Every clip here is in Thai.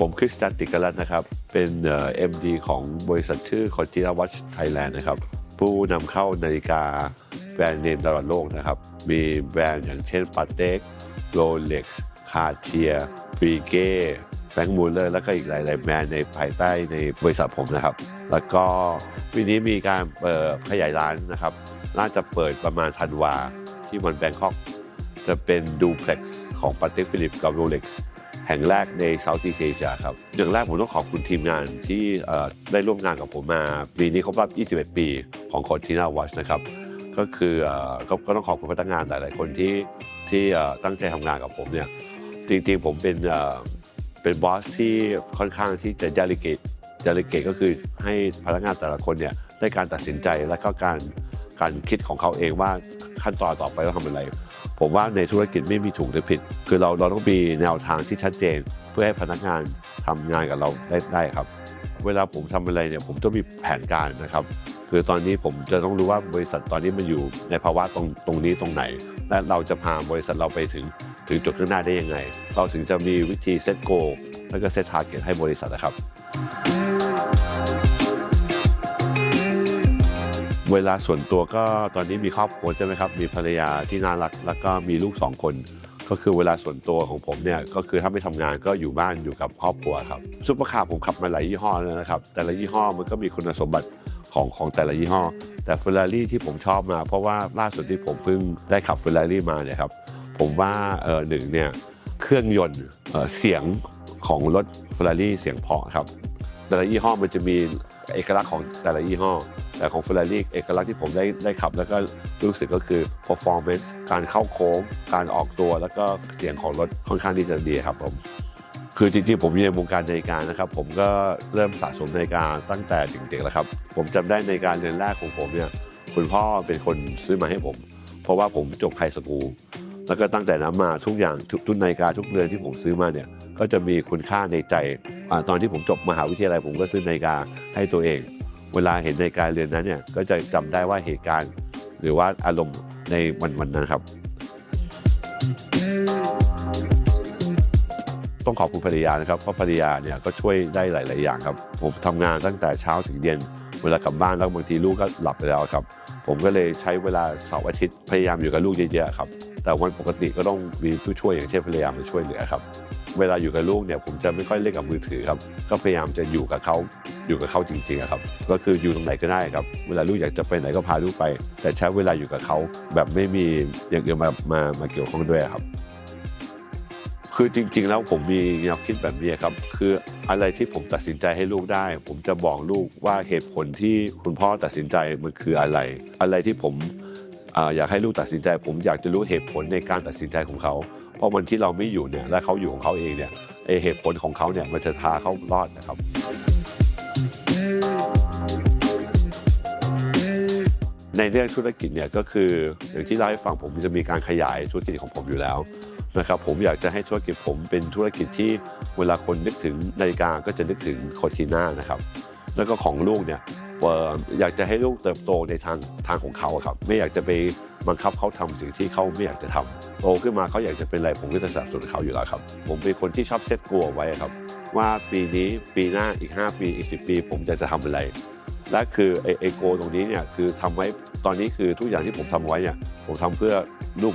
ผมคริสตันติกรัตน์นะครับ เป็นเอ็มดีของบริษัทชื่อคอนตินาวัชไทยแลนด์นะครับ ผู้นำเข้านาฬิกาแบรนด์เนมตลอดโลกนะครับ มีแบรนด์อย่างเช่นปาเต็กโรเล็กซ์คาเทียบีเก้แฟงมูลเลอร์แล้วก็อีกหลาย ๆ แบรนด์ในภายใต้ในบริษัทผมนะครับ แล้วก็ปีนี้มีการเปิดขยายร้านนะครับ น่าจะเปิดประมาณธันวาที่มันแบงคอกจะเป็นดูเพล็กซ์ของปาเต็กฟิลิปกับโรเล็กซ์ แห่งแรกในเซาท์อีสเอเชียครับอย่างแรกผมต้องขอบคุณทีมงานที่ได้ร่วมงานกับผมมาปีนี้ครบรอบ21 ปีของคอนติน่าวัชนะครับก็คือเอ่อก็ต้องขอบคุณพนักงานหลาย ๆ คนที่ที่ตั้งใจทำงานกับผมเนี่ยจริง ๆ ผมเป็นเป็นบอสที่ค่อนข้างที่จะ delegate delegate ก็คือให้พนักงานแต่ละคนเนี่ยได้การตัดสินใจและก็การการคิดของเขาเองว่าขั้นตอนต่อไปต้องทำอะไร ผมว่าในธุรกิจไม่มีถูกหรือผิด คือเราเราต้องมีแนวทางที่ชัดเจน เพื่อให้พนักงานทำงานกับเราได้ได้ครับ เวลาผมทำอะไรเนี่ยผมต้องมีแผนการนะครับ คือตอนนี้ผมจะต้องรู้ว่าบริษัทตอนนี้มันอยู่ในภาวะตรงตรงนี้ตรงไหน และเราจะพาบริษัทเราไปถึงถึงจุดข้างหน้าได้ยังไง เราถึงจะมีวิธีเซตโกแล้วก็เซตทาร์เก็ตให้บริษัทนะครับ เวลาส่วนตัวก็ตอนนี้มีครอบครัวใช่ไหมครับ มีภรรยาที่น่ารักแล้วก็มีลูกสองคน ก็คือเวลาส่วนตัวของผมเนี่ยก็คือถ้าไม่ทำงานก็อยู่บ้านอยู่กับครอบครัวครับซุปเปอร์คาร์ผมขับมาหลายยี่ห้อแล้วนะครับ แต่ละยี่ห้อมันก็มีคุณสมบัติของของแต่ละยี่ห้อ แต่เฟอร์รารี่ที่ผมชอบมา เพราะว่าล่าสุดที่ผมเพิ่งได้ขับเฟอร์รารี่มาเนี่ยครับผมว่าเออหนึ่งเนี่ยเครื่องยนต์เเสียงของรถเฟอร์รารี่เสียงเพาะครับแต่ละยี่ห้อมันจะมี เอกลักษณ์ของแต่ละยี่ห้อ แต่ของ Ferrari เอกลักษณ์ที่ผมได้ได้ขับ แล้วก็รู้สึกก็คือ performance การเข้าโค้ง การออกตัวแล้วก็เสียงของรถค่อนข้างที่จะดีครับผมคือจริงๆผมอยู่ในวงการนาฬิกานะครับ ผมก็เริ่มสะสมนาฬิกาตั้งแต่เด็กๆแล้วครับ ผมจำได้นาฬิกาเรือนแรกของผมเนี่ยคุณพ่อเป็นคนซื้อมาให้ผม เพราะว่าผมจบไฮสคูล แล้วก็ตั้งแต่นั้นมาทุกอย่างทุกนาฬิกาทุกเรือนที่ผมซื้อมาเนี่ยก็จะมีคุณค่าในใจอตอนที่ผมจบมหาวิทยาลัยผมก็ซื้อนาฬิกาให้ตัวเอง เวลาเห็นนาฬิกาเรือนนั้นเนี่ยก็จะจำได้ว่าเหตุการณ์ หรือว่าอารมณ์ในวันวันนั้นครับ ต้องขอบคุณภรรยานะครับเพราะภรรยาเนี่ยก็ช่วยได้หลาย ๆ อย่างครับผมทำงานตั้งแต่เช้าถึงเย็น เวลากลับบ้านแล้วบางทีลูกก็หลับไปแล้วครับ ผมก็เลยใช้เวลาเสาร์อาทิตย์พยายามอยู่กับลูกเยอะๆครับ แต่วันปกติก็ต้องมีผู้ช่วยอย่างเช่นภรรยามาช่วยเหลือครับเวลาอยู่กับลูกเนี่ยผมจะไม่ค่อยเล่นกับมือถือครับก็พยายามจะอยู่กับเขาอยู่กับเขาจริงๆครับก็คืออยู่ตรงไหนก็ได้ครับ เวลาลูกอยากจะไปไหนก็พาลูกไป แต่ใช้เวลาอยู่กับเขาแบบไม่มีอย่างอื่นมามามาเกี่ยวข้องด้วยครับ คือจริง ๆ แล้วผมมีแนวคิดแบบนี้ครับ คืออะไรที่ผมตัดสินใจให้ลูกได้ ผมจะบอกลูกว่าเหตุผลที่คุณพ่อตัดสินใจมันคืออะไร อะไรที่ผมอยากให้ลูกตัดสินใจ ผมอยากจะรู้เหตุผลในการตัดสินใจของเขา เพราะวันที่เราไม่อยู่เนี่ยและเขาอยู่ของเขาเองเนี่ยไอเหตุผลของเขาเนี่ยมันจะพาเขารอดนะครับในเรื่องธุรกิจเนี่ยก็คืออย่างที่เล่าให้ฟังผมจะมีการขยายธุรกิจของผมอยู่แล้ว นะครับผมอยากจะให้ธุรกิจผมเป็นธุรกิจที่เวลาคนนึกถึงนาฬิกาก็จะนึกถึงโคทิน่านะครับ แล้วก็ของลูกเนี่ยอยากจะให้ลูกเติบโตในทางทางของเขาครับ ไม่อยากจะไปบังคับเขาทำสิ่งที่เขาไม่อยากจะทำโตขึ้นมาเขาอยากจะเป็นอะไรผมก็จะสนับสนุนเขาอยู่แล้วครับ ผมเป็นคนที่ชอบเซตกลัวไว้ครับ ว่าปีนี้ปีหน้าอีก 5 ปีอีก 10 ปี ผมจะจะทำอะไร และคือไอไอโกตรงนี้เนี่ยคือทำไว้ตอนนี้คือทุกอย่างที่ผมทำไว้เนี่ยผมทำเพื่อ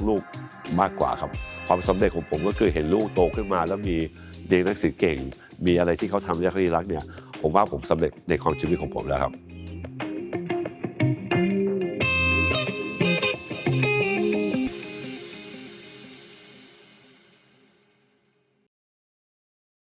ลูกๆมากกว่าครับ ความสำเร็จของผมก็คือเห็นลูกโตขึ้นมา แล้วมีเด็กนักศึกษาเก่ง มีอะไรที่เขาทำได้เขาดีรักเนี่ย ผมว่าผมสำเร็จในความชีวิตของผมแล้วครับ